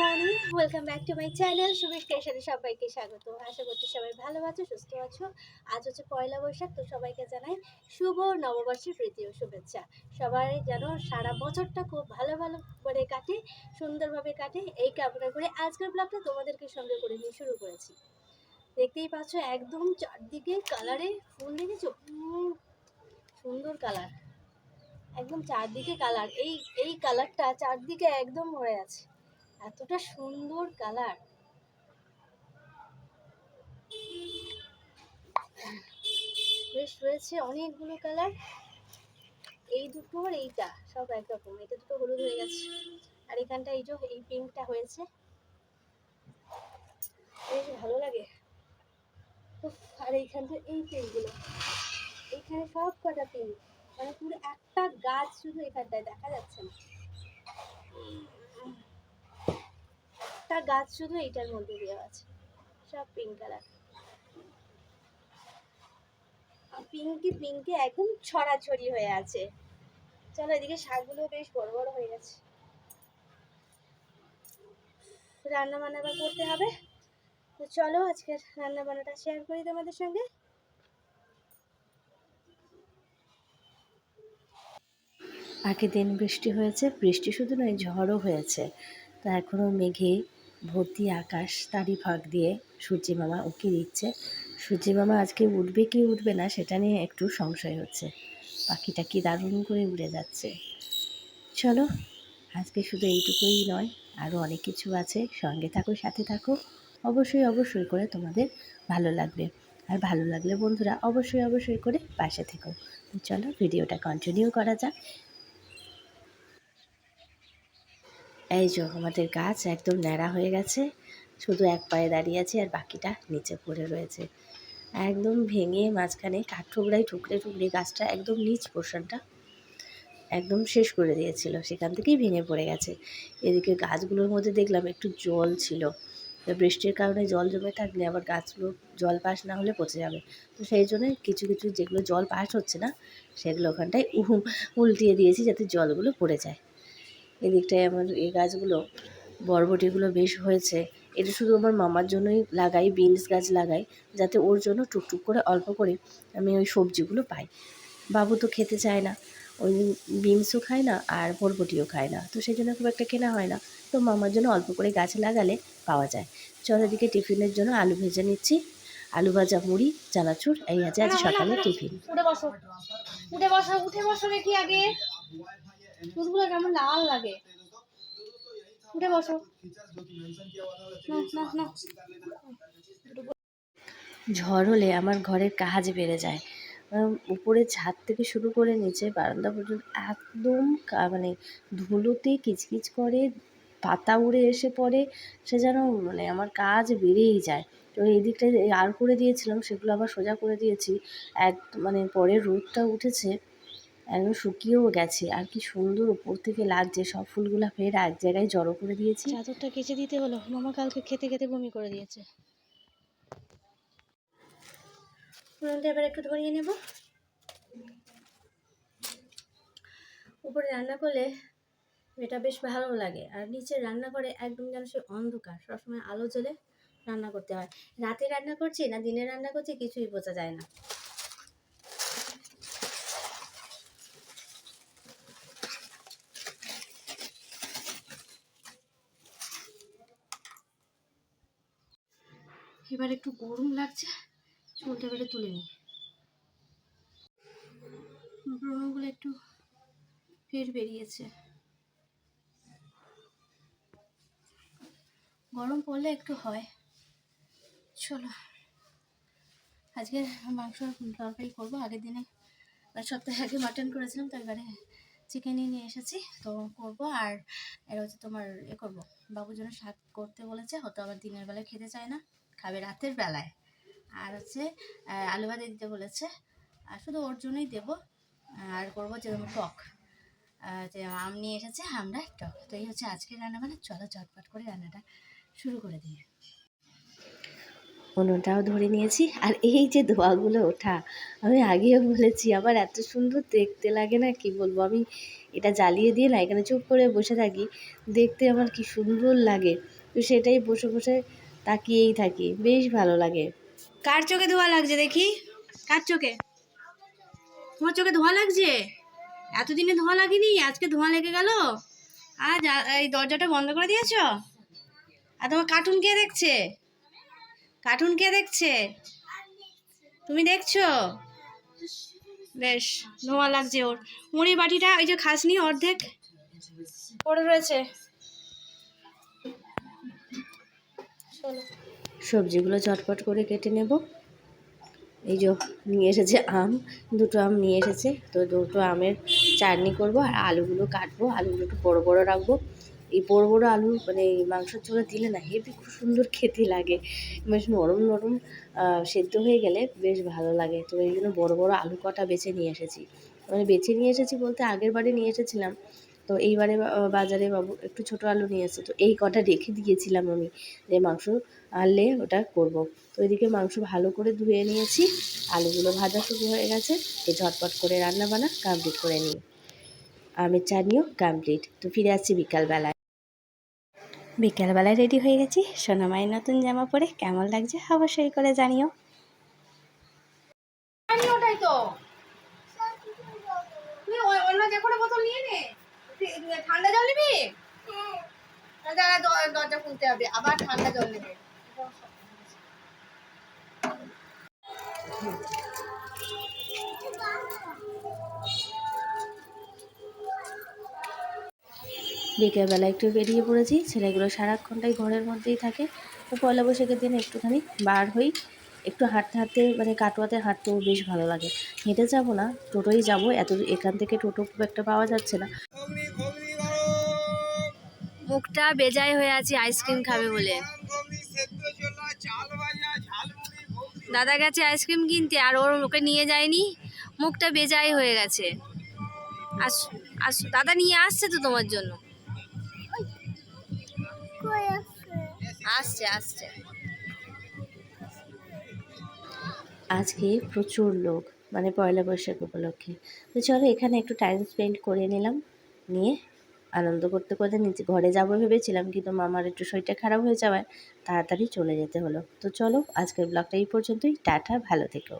Morning welcome back to my channel সুবেশ স্টেশনে সবাইকে স্বাগত। আশা করছি সবাই ভালো আছো, সুস্থ আছো। আজ হচ্ছে পয়লা বৈশাখ, তো সবাইকে জানাই শুভ নববর্ষের প্রীতি ও শুভেচ্ছা। সবাই যেন সারা বছরটা খুব ভালো ভালো করে কাটে, সুন্দরভাবে কাটে। এই কামনা করে আজকের ব্লগটা তোমাদেরকে সঙ্গে করে নিয়ে শুরু করেছি। দেখতেই পাচ্ছ একদম চারদিকে কালারে ফুল দেখেছ? সুন্দর কালার। একদম চারদিকে কালার। এই এই কালারটা চারদিকে একদম ভরে আছে। এতটা সুন্দর কালার বেশ রয়েছে অনেকগুলো কালার এই দুটো আর এইটা, সব একরকম এটা দুটো হলুদ হয়ে গেছে। আর এখানটা এই যে, এই পিঙ্কটা হয়েছে। বেশ ভালো লাগে। আর এইখানটা এই পিঙ্কগুলো এইখানে সব কটা পিঙ্ক মানে পুরো একটা গাছ শুধু এখানটায়, দেখা যাচ্ছে না। গাছ শুধু এইটার মধ্যে দেওয়া আছে। সব পিঙ্ক কালার পিঙ্কি পিঙ্কি একদম ছড়াছড়ি হয়ে আছে। চলো এদিকে শাকগুলো বেশ বড় বড় হয়ে গেছে। রান্না বান্না আবার করতে হবে। তো চলো আজকের রান্না বান্নাটা শেয়ার করি তোমাদের সঙ্গে। আগের দিন বৃষ্টি হয়েছে। বৃষ্টি শুধু নয়, ঝড়ও হয়েছে। তা এখনও মেঘে ভর্তি আকাশ তারই ফাঁক দিয়ে মামা উকি দিচ্ছে। মামা আজকে উঠবে কি উঠবে না সেটা নিয়ে একটু সংশয় হচ্ছে। পাখিটা কি দারুণ করে উড়ে যাচ্ছে। চলো, আজকে শুধু এইটুকুই নয় আরও অনেক কিছু আছে। সঙ্গে থাকো, সাথে থাকো। অবশ্যই অবশ্যই করে তোমাদের ভালো লাগবে। আর ভালো লাগলে বন্ধুরা অবশ্যই অবশ্যই করে পাশে থেকো। চলো, ভিডিওটা কন্টিনিউ করা যাক। এই যে আমাদের গাছ একদম ন্যাড়া হয়ে গেছে। শুধু এক পায়ে দাঁড়িয়ে আছে আর বাকিটা নিচে পড়ে রয়েছে। একদম ভেঙে মাঝখানে কাঠঠোকরাই ঠুকরে ঠুকরে গাছটা একদম নিচ পোর্শনটা একদম শেষ করে দিয়েছিল। সেখান থেকেই ভেঙে পড়ে গেছে। এদিকে গাছগুলোর মধ্যে দেখলাম একটু জল ছিল। বৃষ্টির কারণে জল জমে থাকলে আবার গাছগুলো জল পাস না হলে পচে যাবে। তো সেই জন্য কিছু কিছু যেগুলো জল পাস হচ্ছে না, সেগুলো ওখানটায় উল্টিয়ে দিয়েছি যাতে জলগুলো পড়ে যায়। এদিকটায় আমার এই গাছগুলো, বরবটিগুলো বেশ হয়েছে। এটা শুধু আমার মামার জন্যই লাগাই, বিনস গাছ লাগাই, যাতে ওর জন্য টুকটুক করে অল্প করে আমি ওই সবজিগুলো পাই। বাবু তো খেতে চায় না, ওই বিনসও খায় না আর বরবটিও খায় না। তো সেই জন্য খুব একটা কেনা হয় না। তো মামার জন্য অল্প করে গাছ লাগালে পাওয়া যায়। চল এদিকে টিফিনের জন্য আলু ভেজে নিচ্ছি। আলু ভাজা মুড়ি, চানাচুর, এই আছে আজ সকালে টিফিন। উঠে বসো উঠে বসো উঠে বসো আগে। দুধগুলো কেমন লাল লাগে। উঠে বসো। ঝড় হলে আমার ঘরের কাজ বেড়ে যায়। উপরে ছাদ থেকে শুরু করে নিচে বারান্দা পর্যন্ত একদম মানে ধুলোতে কিচকিচ করে, পাতা উড়ে এসে পড়ে, সে যেন মানে আমার কাজ বেড়েই যায়। তো এই দিকটায় আর করে দিয়েছিলাম, সেগুলো আবার সোজা করে দিয়েছি। এক মানে পরে রোদটা উঠেছে। একদম শুকিয়েও গেছে। আর কি সুন্দর উপর থেকে লাগছে। সব ফুলগুলো ফের এক জায়গায় জড়ো করে দিয়েছি। চাদরটা কেচে দিতে হলো। মামা কালকে খেতে খেতে বমি করে দিয়েছে। এবার একটু ধরিয়ে নেব। উপরে রান্না করলে এটা বেশ ভালো লাগে। আর নিচে রান্না করে একদম যেন সে অন্ধকার। সবসময় আলো জ্বলে রান্না করতে হয়। রাতে রান্না করছি না, দিনে রান্না করছি, কিছুই বোঝা যায় না। এবার একটু গরম লাগছে, চুলটা বেড়ে তুলে নিই। ব্রণগুলো একটু ফের বেরিয়েছে। গরম পড়লে একটু হয়। চলো, আজকে মাংস তরকারি করব। আগের দিনে সপ্তাহে আগে মাটন করেছিলাম, তো এবারে চিকেনই নিয়ে এসেছি, তো করব। আর এটা হচ্ছে তোমার এ করব। বাবুর জন্য শাক করতে বলেছে, হয়তো আবার দিনের বেলায় খেতে চায় না। খাবে রাতের বেলায়। আর হচ্ছে আলু ভাজা দিতে বলেছে। আর শুধু ওর জন্যই দেবো। আর করব যেরকম টক। আম নিয়ে এসেছে, আমরা টক। তো এই হচ্ছে আজকের রান্না। মানে চলো চটপট করে রান্নাটা শুরু করে দিই। উনুনটাও ধরে নিয়েছি। আর এই যে ধোয়াগুলো ওঠা, আমি আগেও বলেছি, আমার এত সুন্দর দেখতে লাগে না, কি বলব? আমি এটা জ্বালিয়ে দিয়ে না, এখানে চুপ করে বসে থাকি। দেখতে আমার কি সুন্দর লাগে। তো সেটাই বসে বসে তাকিয়েই থাকি। বেশ ভালো লাগে। কার চোখে ধোয়া লাগছে দেখি? কার চোখে? তোমার চোখে ধোয়া লাগছে? এতদিনে ধোঁয়া লাগেনি, আজকে ধোঁয়া লেগে গেল? আজ এই দরজাটা বন্ধ করে দিয়েছ? আর তোমার কার্টুন কে দেখছে? কার্টুন কে দেখছে? তুমি দেখছ? বেশ, ধোঁয়া লাগছে ওর। মুড়ি বাটিটা, ওই যে খাসনি অর্ধেক পড়ে রয়েছে। সবজিগুলো চটপট করে কেটে নেব। এই যে নিয়ে এসেছে আম, দুটো আম নিয়ে এসেছে। তো দুটো আমের চাটনি করব আর আলুগুলো কাটবো। আলুগুলো একটু বড়ো বড়ো রাখব। এই বড়ো বড়ো আলু মানে মাংসের ঝোলে দিলে না হেবি খুব সুন্দর খেতে লাগে। বেশ নরম নরম সেদ্ধ হয়ে গেলে বেশ ভালো লাগে। তো এই জন্য বড়ো বড়ো আলু কটা বেছে নিয়ে এসেছি। মানে বেছে নিয়ে এসেছি বলতে আগের বারে নিয়ে এসেছিলাম। তো এইবারে বাজারে বাবু একটু ছোটো আলু নিয়ে এসেছে। তো এই কটা রেখে দিয়েছিলাম আমি যে মাংস আনলে ওটা করব। তো এদিকে মাংস ভালো করে ধুয়ে নিয়েছি। আলুগুলো ভাজা শুরু হয়ে গেছে। তো ঝটপট করে রান্না বান্না কমপ্লিট করে নিই। আমের চাটনিও কমপ্লিট তো ফিরে আসছি বিকালবেলায়। বিকালবেলায় রেডি হয়ে গেছি। সোনামায়ের নতুন জামা পরে কেমন লাগছে অবশ্যই করে জানিও। ওটাই তো। তুই অন্য যে বোতল নিয়ে নে। ঠান্ডা জল নিবি? দরজা খুলতে হবে, আবার ঠান্ডা জল নেবে। বিকেলবেলা একটু বেরিয়ে পড়েছি, ছেলেগুলো সারাক্ষণটাই ঘরের মধ্যেই থাকে। তো পয়লা বৈশাখের দিন একটুখানি বার হই। একটু হাঁটতে হাঁটতে মানে কাটোয়াতে হাঁটতেও বেশ ভালো লাগে। হেঁটে যাব না টোটোই যাব এত এখান থেকে টোটো খুব একটা পাওয়া যাচ্ছে না। মুখটা বেজায় হয়ে আছে আইসক্রিম খাবে বলে। দাদা গেছে আইসক্রিম কিনতে আর ওর ওকে নিয়ে যায়নি মুখটা বেজায় হয়ে গেছে। আস আস দাদা নিয়ে আসছে তো তোমার জন্য? আসছে আসছে। আজকে প্রচুর লোক মানে পয়লা বৈশাখ উপলক্ষে। তো চলো এখানে একটু টাইম স্পেন্ড করে নিলাম, নিয়ে আনন্দ করতে করতে নিচে ঘরে যাব ভেবেছিলাম, কিন্তু মামার একটু শরীরটা খারাপ হয়ে যাওয়ায় তাড়াতাড়ি চলে যেতে হলো। তো চলো আজকের ব্লগটা এই পর্যন্তই, টাটা, ভালো থেকো।